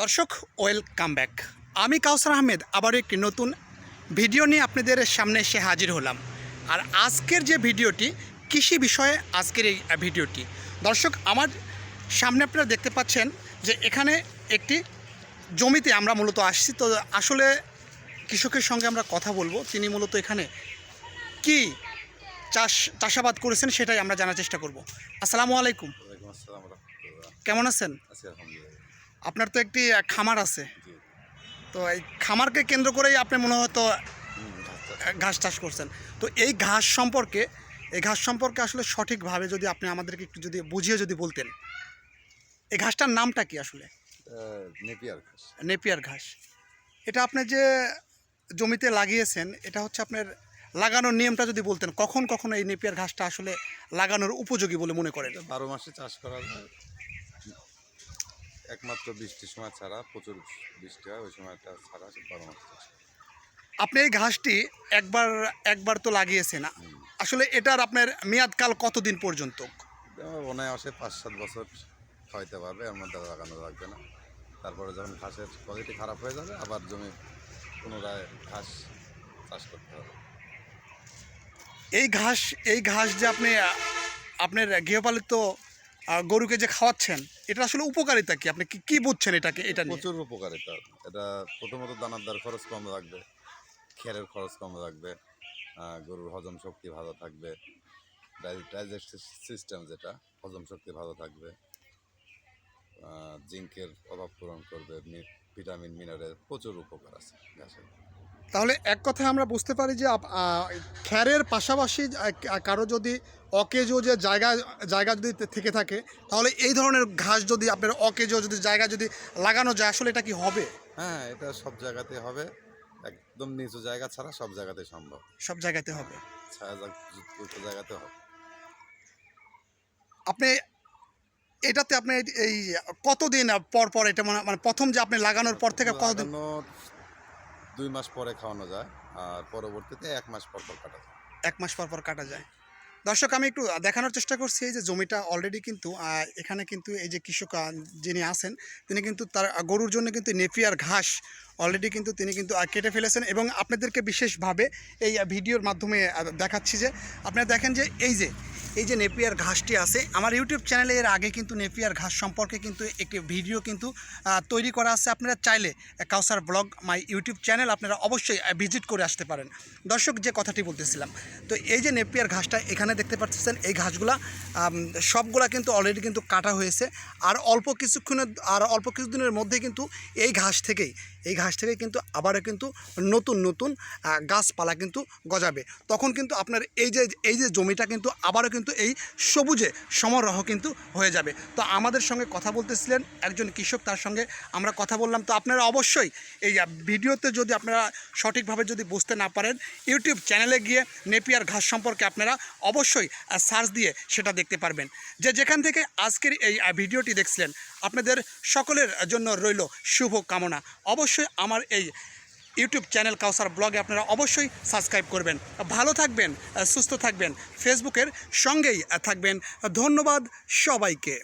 দর্শক welcome back আমি কাউসার আহমেদ আবার একটি নতুন ভিডিও নিয়ে আপনাদের সামনে এসে হাজির হলাম। আর আজকের যে ভিডিওটি কৃষি বিষয়ে আজকের এই ভিডিওটি দর্শক আমার সামনে আপনারা দেখতে পাচ্ছেন যে এখানে একটি জমিতে আমরা মূলত আসছি। তো আসলে কৃষকের সঙ্গে আমরা কথা বলব। তিনি মূলত এখানে কি চাষ চাষাবাদ করেছেন সেটাই আমরা জানার চেষ্টা করব। আসসালামু আলাইকুম। কেমন আছেন? আপনার তো একটি খামার আছে। তো এই খামারকে কেন্দ্র করেই আপনি মনে হয়তো। ঘাস চাষ করছেন। তো এই ঘাস সম্পর্কে এই ঘাস সম্পর্কে আসলে সঠিকভাবে যদি আপনি আমাদেরকে একটু যদি বুঝিয়ে যদি বলতেন। এই ঘাসটার নামটা কি আসলে? নেপিয়ার ঘাস। নেপিয়ার ঘাস। এটা আপনি যে জমিতে লাগিয়েছেন এটা হচ্ছে আপনার লাগানোর নিয়মটা যদি বলতেন কখন কখন এই নেপিয়ার ঘাসটা আসলে লাগানোর উপযোগী বলে মনে করেন? বারো মাসে চাষ করা যায়। একমাত্র বৃষ্টির সময় ছাড়া প্রচুর বৃষ্টি হয় ওই সময়টা ছাড়া বারো মাসে। আপনি এই ঘাসটি একবার একবার তো লাগিয়েছেন। আসলে এটার আপনার মেয়াদকাল কতদিন পর্যন্ত? এটা অনায়াসে পাঁচ সাত বছর খাওয়াইতে পারবে এর মধ্যে লাগানো লাগবে না। তারপরে যখন ঘাসের কোয়ালিটি খারাপ হয়ে যাবে আবার জমি পুনরায় ঘাস চাষ করতে হবে। এই ঘাস এই ঘাস যে আপনি আপনার গৃহপালিত গরুকে যে খাওয়াচ্ছেন, এটা আসলে উপকারিতা কি? আপনি কি বুঝছেন এটাকে, এটা প্রচুর উপকারিতা। এটা প্রথমত দানাদার খরচ কম লাগবে, খেরের খরচ কম লাগবে গরুর হজম শক্তি ভালো থাকবে ডাইজেস্টিভ সিস্টেম যেটা, হজম শক্তি ভালো থাকবে জিঙ্কের অভাব পূরণ করবে, ভিটামিন, মিনারেল, প্রচুর উপকার আছে তাহলে এক কথায় আমরা বুঝতে পারি যে খ্যারের পাশাপাশি কারও যদি অকেজো যে জায়গা জায়গা যদি থেকে থাকে তাহলে এই ধরনের ঘাস যদি আপনার অকেজো যদি জায়গা যদি লাগানো যায় আসলে এটা কি হবে? হ্যাঁ এটা সব জায়গাতে হবে। একদম নিচু জায়গা ছাড়া সব জায়গাতে সম্ভব। সব জায়গাতে হবে। ছায়া জায়গাতে হবে। আপনি এটাতে আপনি এই- কতদিন পর পর এটা মানে মানে প্রথম যে আপনি লাগানোর পর থেকে কতদিন? দুই মাস পরে খাওয়ানো যায়, আর পরবর্তীতে এক মাস পর পর কাটা যায়। এক মাস পর পর কাটা যায়। দর্শক, আমি একটু দেখানোর চেষ্টা করছি, এই যে জমিটা অলরেডি কিন্তু এখানে কিন্তু এই যে কৃষক যিনি আছেন, তিনি কিন্তু তার গরুর জন্য কিন্তু নেপিয়ার ঘাস অলরেডি কিন্তু তিনি কিন্তু কেটে ফেলেছেন এবং আপনাদেরকে বিশেষভাবে এই ভিডিওর মাধ্যমে দেখাচ্ছি যে আপনারা দেখেন যে এই যে এই যে নেপিয়ার ঘাসটি আছে, আমার ইউটিউব চ্যানেলে এর আগে কিন্তু নেপিয়ার ঘাস সম্পর্কে কিন্তু একটি ভিডিও কিন্তু তৈরি করা আছে। আপনারা চাইলে Kausar blog, my YouTube channel আপনারা অবশ্যই ভিজিট করে আসতে পারেন। দর্শক, যে কথাটি বলতেছিলাম, তো এই যে নেপিয়ার ঘাসটা এখানে দেখতে পাচ্ছেন, এই ঘাসগুলা সবগুলা কিন্তু অলরেডি কিন্তু কাটা হয়েছে। আর অল্প কিছুক্ষণের, আর অল্প কিছুদিনের মধ্যে কিন্তু এই ঘাস থেকেই, এই ঘাস থেকে কিন্তু আবারও কিন্তু নতুন নতুন গাছপালা কিন্তু গজাবে। তখন কিন্তু আপনার এই যে এই যে জমিটা কিন্তু আবারও কিন্তু এই সবুজে সমারোহ কিন্তু হয়ে যাবে। তো আমাদের সঙ্গে কথা বলতেছিলেন একজন কৃষক, তার সঙ্গে আমরা কথা বললাম। তো আপনারা অবশ্যই এই ভিডিওতে যদি আপনারা সঠিকভাবে যদি বুঝতে না পারেন, ইউটিউব চ্যানেলে গিয়ে নেপিয়ার ঘাস সম্পর্কে আপনারা অবশ্যই সার্চ দিয়ে সেটা দেখতে পারবেন। যে যেখান থেকে আজকের এই ভিডিওটি দেখছিলেন, আপনাদের সকলের জন্য রইল শুভ কামনা অবশ্যই আমার এই ইউটিউব চ্যানেল কাউসার ব্লগে আপনারা অবশ্যই সাবস্ক্রাইব করবেন। ভালো থাকবেন, সুস্থ থাকবেন। ফেসবুকের সঙ্গেই থাকবেন। ধন্যবাদ সবাইকে।